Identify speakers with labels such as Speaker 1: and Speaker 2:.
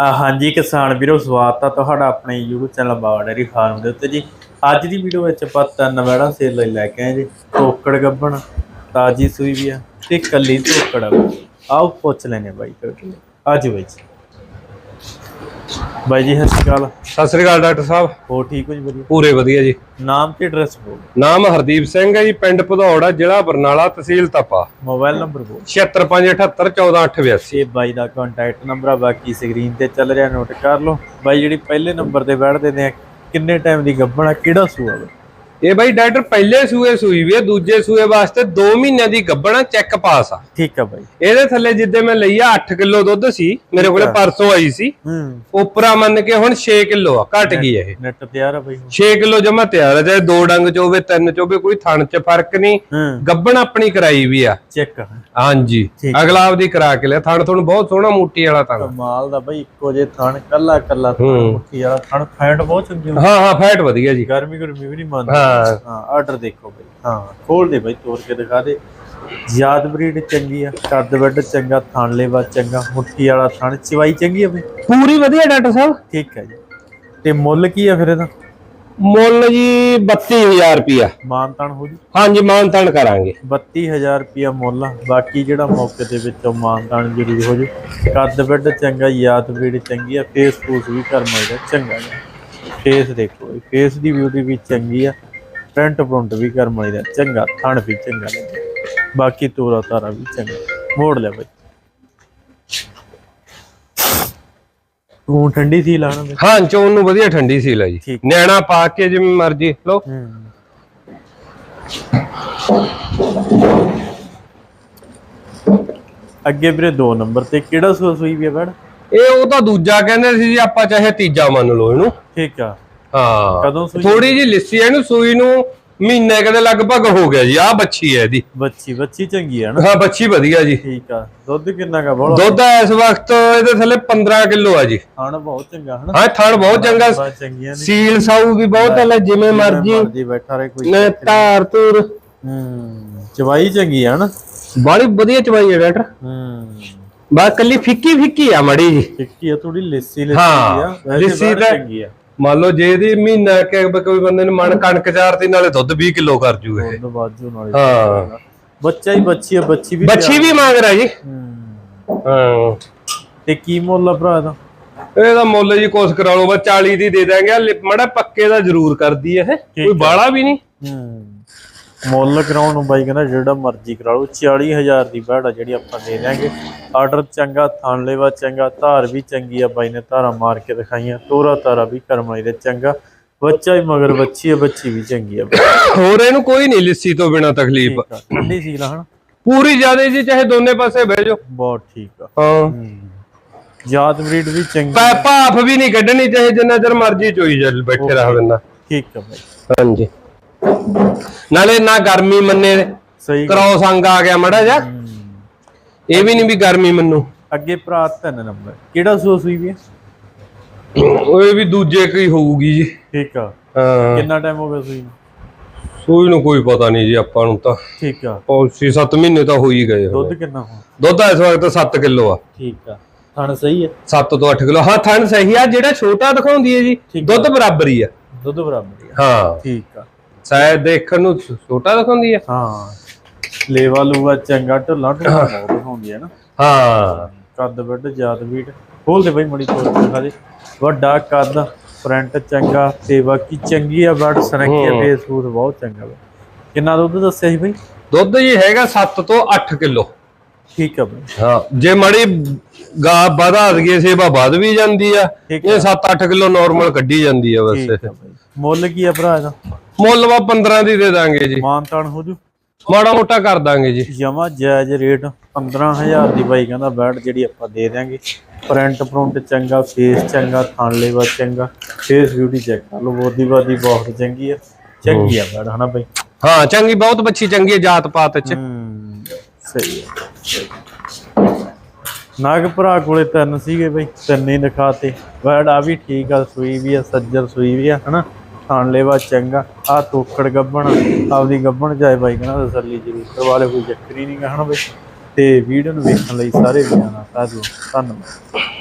Speaker 1: ਹਾਂਜੀ ਕਿਸਾਨ ਵੀਰੋ, ਸਵਾਗਤ ਆ ਤੁਹਾਡਾ ਆਪਣੇ YouTube ਚੈਨਲ ਬਾਵਾ ਫਾਰਮ ਦੇ ਉੱਤੇ ਜੀ। ਅੱਜ ਦੀ ਵੀਡੀਓ ਵਿੱਚ ਆਪਾਂ ਤਿੰਨ ਵੈੜਾਂ ਸੇਲ ਲਈ ਲੈ ਕੇ ਆਏ ਜੀ। ਟੋਕੜ ਗੱਬਣ, ਤਾਜੀ ਸੂਈ ਵੀ ਆ ਤੇ ਕੱਲੀ ਟੋਕੜ ਆਓ ਪੁੱਛ ਲੈਨੇ ਬਾਈ ਤੁਹਾਡੇ ਅੱਜ ਬਾਈ ਜੀ। ਬਾਈ ਜੀ ਸਤਿ ਸ਼੍ਰੀ ਅਕਾਲ।
Speaker 2: ਸਤਿ ਸ੍ਰੀ ਅਕਾਲ ਡਾਕਟਰ ਸਾਹਿਬ।
Speaker 1: ਹੋ ਠੀਕ ਹੋ ਜੀ ਵਧੀਆ?
Speaker 2: ਪੂਰੇ ਵਧੀਆ ਜੀ।
Speaker 1: ਨਾਮ ਤੇ ਐਡਰੈਸ ਬੋਲ
Speaker 2: ਨਾਮ ਹਰਦੀਪ ਸਿੰਘ ਹੈ ਜੀ ਪਿੰਡ ਭਦੌੜ ਜ਼ਿਲ੍ਹਾ ਬਰਨਾਲਾ ਤਹਿਸੀਲ ਤਪਾ।
Speaker 1: ਮੋਬਾਈਲ ਨੰਬਰ ਬੋਲ
Speaker 2: 7578140882
Speaker 1: ਇਹ ਬਾਈ ਦਾ ਕੰਟੈਕਟ ਨੰਬਰ ਆ ਬਾਕੀ ਸਕਰੀਨ ਤੇ ਚੱਲ ਰਿਹਾ ਨੋਟ ਕਰ ਲਓ। ਬਾਈ ਜਿਹੜੀ ਪਹਿਲੇ ਨੰਬਰ ਤੇ ਬੈਠਦੇ ਨੇ ਕਿੰਨੇ ਟਾਈਮ ਦੀ ਗੱਬਣ ਆ ਕਿਹੜਾ ਸੂਆ ਵਾ?
Speaker 2: ਇਹ ਬਾਈ ਡਾਕਟਰ ਪਹਿਲੇ ਸੂਏ ਸੂਈ ਵੀ ਹੈ ਦੂਜੇ ਸੂਏ ਵਾਸਤੇ 2 ਮਹੀਨਿਆਂ ਦੀ ਗੱਬਣਾ ਚੈੱਕ ਪਾਸ ਆ।
Speaker 1: ਠੀਕ ਆ ਬਾਈ।
Speaker 2: ਇਹਦੇ ਥੱਲੇ ਜਿੱਦੇ ਮੈਂ ਲਈ ਆ 8 ਕਿਲੋ ਦੁੱਧ ਸੀ ਮੇਰੇ ਕੋਲੇ ਪਰਸੋਂ ਆਈ ਸੀ।
Speaker 1: ਹੂੰ।
Speaker 2: ਉਪਰਾ ਮੰਨ ਕੇ ਹੁਣ 6 ਕਿਲੋ ਆ ਘਟ ਗਈ ਇਹ।
Speaker 1: ਨੈਟ ਤਿਆਰ ਆ ਬਾਈ
Speaker 2: 6 ਕਿਲੋ ਜਮਾ ਤਿਆਰ ਹੈ ਚਾਹੇ ਦੋ ਡੰਗ ਚ ਹੋਵੇ ਤਿੰਨ ਚ ਹੋਵੇ ਕੋਈ ਥਣ ਚ ਫ਼ਰਕ ਨਹੀਂ। ਗੱਬਣ ਆਪਣੀ ਕਰਾਈ ਵੀ ਆ।
Speaker 1: ਚੈੱਕ
Speaker 2: ਹਾਂਜੀ। ਅਗਲਾ ਆਪਦੀ ਕਰਾ ਕੇ ਲਿਆ। ਥਣ ਤੁਹਾਨੂੰ ਬਹੁਤ ਸੋਹਣਾ ਮੂਟੀ ਵਾਲਾ ਥਣ
Speaker 1: ਕਮਾਲ ਦਾ ਬਾਈ ਇੱਕੋ ਜੇ ਥਣ ਕੱਲਾ ਕੱਲਾ ਥਣ। ਮੁੱਠੀ ਵਾਲਾ ਥਣ ਫੈਂਟ ਬਹੁਤ ਚੰਗੀ
Speaker 2: ਹਾਂ ਹਾਂ ਫੈਟ ਵਧੀਆ ਜੀ।
Speaker 1: ਗਰਮੀ ਗਰਮੀ ਵੀ ਨਹੀਂ ਮੰਨਦੀ।
Speaker 2: ਹਾਂ।
Speaker 1: ਹਾਂ ਆਰਡਰ ਦੇਖੋ ਬਾਈ। ਹਾਂ ਖੋਲ ਦੇ ਬਾਈ ਤੋੜ ਕੇ ਦਿਖਾ ਦੇ। ਯਾਦ ਬਰੀਡ ਚੰਗੀ ਆ ਕੱਦ ਵੱਡ ਚੰਗਾ ਥਣ ਲੇਵਾ ਚੰਗਾ ਮੁੱਠੀ ਵਾਲਾ ਥਣ ਚਵਾਈ ਚੰਗੀ ਆ ਬਾਈ?
Speaker 2: ਪੂਰੀ ਵਧੀਆ ਡਾਕਟਰ ਸਾਹਿਬ।
Speaker 1: ਠੀਕ ਹੈ ਜੀ। ਤੇ ਮੁੱਲ ਕੀ ਆ ਫਿਰ ਇਹਦਾ?
Speaker 2: ਮੁੱਲ ਜੀ 32000 ਰੁਪਿਆ
Speaker 1: ਮਾਨਤਾਨ ਹੋ ਜੀ?
Speaker 2: ਹਾਂਜੀ ਮਾਨਤਾਨ ਕਰਾਂਗੇ।
Speaker 1: 32000 ਰੁਪਿਆ ਮੁੱਲ ਆ। ਬਾਕੀ ਜਿਹੜਾ ਮੌਕੇ ਦੇ ਵਿੱਚੋਂ ਮਾਨਤਾਨ ਜ਼ਰੂਰ ਹੋ ਜੂ। ਕੱਦ ਵੱਡ ਚੰਗਾ ਯਾਦ ਬਰੀਡ ਚੰਗੀ ਆ। ਫੇਸ ਫੂਸ ਵੀ ਕਰਮਾ ਦਾ ਚੰਗਾ ਫੇਸ ਦੇਖੋ ਫੇਸ ਦੀ ਬਿਊਟੀ ਵੀ ਚੰਗੀ ਆ। ਪ੍ਰਿੰਟ ਪ੍ਰਿੰਟ ਵੀ ਕਰਮਾ ਦਾ ਚੰਗਾ ਥਣ ਵੀ ਚੰਗਾ। ਬਾਕੀ ਤੋਰਾ ਤਾਰਾ ਵੀ ਚੰਗਾ। ਮੋੜ ਲੈ ਬਾਈ। ਤੂੰ ਠੰਡੀ ਸੀ ਲਾਣਾ ਬਈ
Speaker 2: ਹਾਂ ਚੋਣ ਨੂੰ ਵਧੀਆ ਠੰਡੀ ਸੀ ਲੈ ਜੀ
Speaker 1: ਠੀਕ।
Speaker 2: ਨਿਆਣਾ ਪਾ ਕੇ ਜਿਵੇਂ ਮਰਜ਼ੀ ਲੋ
Speaker 1: ਹੂੰ। ਅੱਗੇ ਵੀਰੇ 2 ਨੰਬਰ ਤੇ ਕਿਹੜਾ ਸੂਆ ਸੂਈ ਵੀ ਆ ਬੜ
Speaker 2: ਇਹ ਉਹ ਤਾਂ ਦੂਜਾ ਕਹਿੰਦੇ ਸੀ ਜੀ ਆਪਾਂ ਚਾਹੇ ਤੀਜਾ ਮੰਨ ਲਓ ਇਹਨੂੰ।
Speaker 1: ਠੀਕ ਆ।
Speaker 2: ਹਾਂ।
Speaker 1: ਕਦੋਂ ਸੂਈ
Speaker 2: ਥੋੜੀ ਜੀ ਲਿੱਸੀ ਹੈ ਇਹਨੂੰ ਸੂਈ ਨੂੰ ਮਹੀਨੇ ਕਦੇ ਲਗਭਗ ਹੋ ਗਿਆ ਜੀ ਆਹ ਬੱਚੀ ਹੈ ਇਹਦੀ।
Speaker 1: ਬੱਚੀ ਬੱਚੀ ਚੰਗੀ ਆ ਨਾ?
Speaker 2: ਹਾਂ ਬੱਚੀ ਵਧੀਆ ਜੀ।
Speaker 1: ਠੀਕ ਆ। ਦੁੱਧ ਕਿੰਨਾ ਕਾ ਬੋਲਾ?
Speaker 2: ਦੁੱਧ ਇਸ ਵਕਤ ਇਹਦੇ ਥੱਲੇ 15 ਕਿਲੋ ਆ ਜੀ।
Speaker 1: ਖਾਣ ਬਹੁਤ ਚੰਗਾ ਹਨਾ?
Speaker 2: ਹਾਂ ਥਣ ਬਹੁਤ ਚੰਗਾ।
Speaker 1: ਬਹੁਤ ਚੰਗੀਆਂ ਨੇ।
Speaker 2: ਸੀਲ ਸਾਊ ਵੀ ਬਹੁਤ ਹੈ ਜਿਵੇਂ ਮਰਜ਼ੀ।
Speaker 1: ਮਰਜ਼ੀ ਬੈਠਾ ਰਹੇ ਕੋਈ
Speaker 2: ਨੇ ਧਾਰ ਧੂਰ।
Speaker 1: ਹੂੰ ਚਵਾਈ ਚੰਗੀ ਆ ਨਾ
Speaker 2: ਬੜੀ ਵਧੀਆ ਚਵਾਈ ਹੈ ਡਾਕਟਰ।
Speaker 1: ਹੂੰ।
Speaker 2: ਬਸ ਕੱਲੀ ਫਿੱਕੀ ਫਿੱਕੀ ਆ ਮੜੀ ਜੀ।
Speaker 1: ਟਿੱਕੀ ਆ ਥੋੜੀ ਲੱਸੀ ਲੱਸੀ
Speaker 2: ਹਾਂ,
Speaker 1: ਆ। ਵੈਸੇ
Speaker 2: ਲੱਸੀ ਤਾਂ-
Speaker 1: ਚੰਗੀ ਆ।
Speaker 2: ਮੰਨ ਲਓ ਜੇ ਇਹਦੀ ਮਹੀਨਾ ਕਿ ਕੋਈ ਬੰਦੇ ਨੇ ਮਨ ਕਣਕ ਚਾਰਤੀ ਨਾਲੇ ਦੁੱਧ 20 ਕਿਲੋ ਕਰ ਜੂ ਇਹ।
Speaker 1: ਦੁੱਧ ਬਾਜੂ ਨਾਲ।
Speaker 2: ਹਾਂ।
Speaker 1: ਬੱਚਾ ਹੀ ਬੱਚੀ ਆ ਬੱਚੀ ਵੀ
Speaker 2: ਬੱਚੀ ਵੀ ਮੰਗ ਰਿਹਾ ਜੀ।
Speaker 1: ਹੂੰ।
Speaker 2: ਹਾਂ।
Speaker 1: ਤੇ ਕੀ ਮੁੱਲ ਆ ਭਰਾ ਇਹਦਾ?
Speaker 2: ਇਹਦਾ ਮੁੱਲ ਜੀ ਕੋਸ ਕਰਾ ਲਓ ਬਸ 40 ਦੀ ਦੇ ਦਾਂਗੇ ਮੜਾ ਪੱਕੇ ਦਾ ਜ਼ਰੂਰ ਕਰਦੀ ਇਹ। ਕੋਈ ਬਾਲਾ ਵੀ ਨਹੀਂ।
Speaker 1: ਹੂੰ। ਮੁੱਲ ਕਰਾਉਣ ਨੂੰ ਬਾਈ ਕਹਿੰਦਾ ਜਿਹੜਾ ਮਰਜ਼ੀ ਕਰਾ ਲਓ। 40000 ਦੀ ਬੈੜ ਆ ਜਿਹੜੀ ਆਪਾਂ ਦੇ ਦਿਆਂਗੇ। ਆਰਡਰ ਚੰਗਾ ਥਣ ਲੈਵਾ ਚੰਗਾ ਧਾਰ ਵੀ ਚੰਗੀ ਆ ਬਾਈ ਨੇ ਧਾਰਾ ਮਾਰ ਕੇ ਦਿਖਾਈਆਂ। ਤੋਰਾ ਤਾਰਾ ਵੀ ਕਰਮਾਈ ਦੇ ਚੰਗਾ। ਬੱਚਾ ਹੀ ਮਗਰ ਬੱਚੀ ਆ ਬੱਚੀ ਵੀ ਚੰਗੀ ਆ
Speaker 2: ਹੋਰ ਇਹਨੂੰ ਕੋਈ ਨਹੀਂ ਲਿੱਸੀ ਤੋਂ ਬਿਨਾ ਤਕਲੀਫ।
Speaker 1: ਠੰਡੀ ਸੀ ਲਾ ਹਨਾ?
Speaker 2: ਪੂਰੀ ਜਿਆਦੇ ਜੀ ਚਾਹੇ ਦੋਨੇ ਪਾਸੇ ਬਹਿ ਜਾਓ।
Speaker 1: ਬਹੁਤ ਠੀਕ ਆ।
Speaker 2: ਹਾਂ।
Speaker 1: ਯਾਦ ਬਰੀਡ ਵੀ ਚੰਗੀ
Speaker 2: ਪੈ ਭਾਫ ਵੀ ਨਹੀਂ ਕੱਢਣੀ ਚਾਹੇ ਜਿੰਨਾ ਚਿਰ ਮਰਜ਼ੀ ਚੋਈ ਚੱਲ ਬੈਠੇ ਰਹ ਬੰਦਾ
Speaker 1: ਠੀਕ ਆ ਬਾਈ।
Speaker 2: ਹਾਂਜੀ। ਨਾਲੇ ਨਾ ਗਰਮੀ ਮੰਨੇ
Speaker 1: ਸਹੀ।
Speaker 2: ਕ੍ਰੋਸ ਅੰਗ ਆ ਗਿਆ ਮੜਾ ਜਾ। ਇਹ ਵੀ ਨਹੀਂ ਵੀ ਗਰਮੀ ਮੰਨੂ।
Speaker 1: ਅੱਗੇ ਭਰਾ ਤਿੰਨ ਨੰਬਰ। ਕਿਹੜਾ ਸੂਆ ਸੂਈ ਵੀ?
Speaker 2: ਉਹ ਵੀ ਦੂਜੇ ਕੀ ਹੋਊਗੀ ਜੀ।
Speaker 1: ਠੀਕ ਆ। ਕਿੰਨਾ ਟਾਈਮ ਹੋ ਗਿਆ ਸੂਈ ਨੂੰ?
Speaker 2: ਸੂਈ ਨੂੰ ਕੋਈ ਪਤਾ ਨਹੀਂ ਜੀ ਆਪਾਂ ਨੂੰ ਤਾਂ।
Speaker 1: ਠੀਕ ਆ।
Speaker 2: ਉਹ 6-7 ਮਹੀਨੇ ਤਾਂ ਹੋ ਹੀ ਗਏ।
Speaker 1: ਦੁੱਧ ਕਿੰਨਾ ਹੋ
Speaker 2: ਦੁੱਧ ਇਸ ਵਕਤ 7 ਕਿਲੋ ਆ।
Speaker 1: ਠੀਕ ਆ। ਥਣ ਸਹੀ ਹੈ
Speaker 2: 7 ਤੋਂ 8 ਕਿਲੋ। ਹਾਂ ਥਣ ਸਹੀ ਆ। ਜਿਹੜਾ ਛੋਟਾ ਦਿਖਾਉਂਦੀ ਹੈ ਜੀ ਦੁੱਧ ਬਰਾਬਰ ਹੀ ਆ।
Speaker 1: ਦੁੱਧ ਬਰਾਬਰ ਹੀ ਆ।
Speaker 2: ਹਾਂ।
Speaker 1: ਠੀਕ ਆ।
Speaker 2: ਸ਼ਾਇਦ ਦੇਖਣ ਨੂੰ ਛੋਟਾ ਦਿਖਾਉਂਦੀ ਆ।
Speaker 1: ਹਾਂ। ਲੇਵਾ ਲੂਵਾ ਚੰਗਾ ਢੱਲਾ ਢੁੱਲਾ ਬਹੁਤ ਹੁੰਦੀ ਹੈ ਨਾ।
Speaker 2: ਹਾਂ।
Speaker 1: ਕੱਦ ਵੱਡ ਜਾਤ ਵੀਟ ਖੋਲ ਦੇ ਬਈ ਮੜੀ ਤੋੜ ਦਿਖਾ ਦੇ। ਵੱਡਾ ਕੱਦ ਫਰੰਟ ਚੰਗਾ ਤੇ ਬਾਕੀ ਚੰਗੀ ਆ ਬੜ ਸਰੰਗੀਆ
Speaker 2: ਹੂੰ।
Speaker 1: ਫੇਸ ਫੂਸ ਬਹੁਤ ਚੰਗਾ ਵਾ। ਕਿੰਨਾ ਦੁੱਧ ਦੱਸਿਆ ਸੀ ਬਈ?
Speaker 2: ਦੁੱਧ ਜੀ ਹੈਗਾ 7 ਤੋਂ 8 ਕਿਲੋ।
Speaker 1: ਠੀਕ ਆ ਬਈ।
Speaker 2: ਹਾਂ। ਜੇ ਮੜੀ ਗਾ ਵਧਾ ਦਈਏ ਸੇਵਾ ਵੱਧ ਵੀ ਜਾਂਦੀ ਆ। ਇਹ 7-8 ਕਿਲੋ ਨਾਰਮਲ ਕੱਢੀ ਜਾਂਦੀ ਆ
Speaker 1: ਬਈ। ਮੁੱਲ ਕੀ ਆ ਭਰਾ ਇਹਦਾ?
Speaker 2: ਮੁੱਲ ਵਾ 15 ਦੀ ਦੇ ਦਾਂਗੇ ਜੀ।
Speaker 1: ਮਾਨਤਾਨ ਹੋ ਜੂ।
Speaker 2: ਮਾੜਾ ਮੋਟਾ ਕਰ ਦਾਂਗੇ ਜੀ।
Speaker 1: ਜਮਾ ਜਾਇਜ਼ ਰੇਟ 15000 ਦੀ ਬਾਈ ਕਹਿੰਦਾ ਬੈਟ ਜਿਹੜੀ ਆਪਾਂ ਦੇ ਦਿਆਂਗੇ। ਪ੍ਰਿੰਟ ਪ੍ਰਿੰਟ ਚੰਗਾ ਫੇਸ ਚੰਗਾ ਥਣ ਲੇਵਾ ਚੰਗਾ। ਫੇਸ ਬਿਊਟੀ ਚੈੱਕ ਕਰ ਲਓ ਬੋਦੀ ਬਾਦੀ ਬਹੁਤ ਚੰਗੀ ਆ। ਚੰਗੀ ਆ ਬੈਟ ਹਨਾ ਬਾਈ?
Speaker 2: ਹਾਂ ਚੰਗੀ ਬਹੁਤ ਬੱਚੀ ਚੰਗੀ ਹੈ ਜਾਤ ਪਾਤ ਚ।
Speaker 1: ਸਹੀ ਹੈ ਨਾਗ ਭਰਾ ਕੋਲੇ ਤਿੰਨ ਸੀਗੇ ਬਈ ਤਿੰਨ ਹੀ ਦਿਖਾਤੇ। ਬੈਟ ਆ ਵੀ ਠੀਕ ਆ ਸੂਈ ਵੀ ਆ ਸੱਜਰ ਸੂਈ ਵੀ ਆ ਹਨਾ? ਥਣ ਲੇਵਾ ਚੰਗਾ। ਆ ਤੋਕੜ ਗੱਬਣ, ਆਪਦੀ ਗੱਬਣ ਚਾਹੇ ਬਾਈ ਕਹਿੰਦਾ ਤਸੱਲੀ ਜ਼ਰੂਰ ਕਰਵਾ ਲਿਓ, ਕੋਈ ਚੱਕਰ ਹੀ ਨਹੀਂ ਗਾ, ਹਨਾ ਬਈ। ਤੇ ਵੀਡੀਓ ਨੂੰ ਵੇਖਣ ਲਈ ਸਾਰੇ ਵੀਰਾਂ ਦਾ ਧੰਨਵਾਦ।